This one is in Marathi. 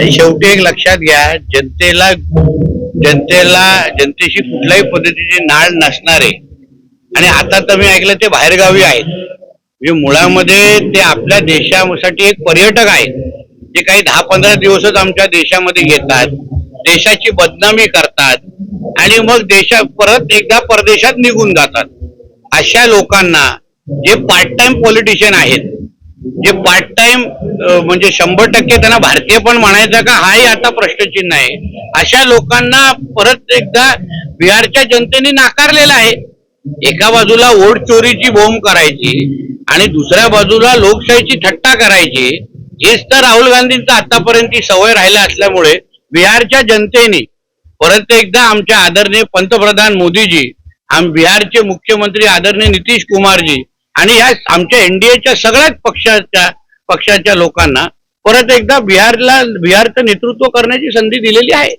शेवटी एक लक्षात घ्या जनतेला जनतेला जनतेशी कुठल्याही पद्धतीची नाळ नसणारे. आणि आता तर मी ऐकलं ते बाहेरगावी आहेत. म्हणजे मुळामध्ये ते आपल्या देशासाठी एक पर्यटक आहेत. जे काही दहा पंधरा दिवसच आमच्या देशामध्ये घेतात देशाची बदनामी करतात. आणि मग देशा परत एकदा परदेशात निघून जातात. अशा लोकांना जे पार्ट टाइम पॉलिटिशियन आहेत जे पार्ट टाइम म्हणजे शंभर टक्के त्यांना भारतीय पण म्हणायचं का हाही आता प्रश्नचिन्ह आहे. अशा लोकांना परत एकदा बिहारच्या जनतेने नाकारलेला आहे. एका बाजूला वोट चोरीची बोंब करायची आणि दुसऱ्या बाजूला लोकशाहीची थट्टा करायची हेच तर राहुल गांधींचा आतापर्यंत सवय राहिला असल्यामुळे बिहारच्या जनतेने परत एकदा आमच्या आदरणीय पंतप्रधान मोदीजी आम बिहारचे मुख्यमंत्री आदरणीय नितीश कुमारजी आणि ह्या आमच्या एनडीएच्या सगळ्याच पक्षाच्या पक्षाच्या लोकांना परत एकदा बिहारला बिहारचं नेतृत्व करण्याची संधी दिलेली आहे.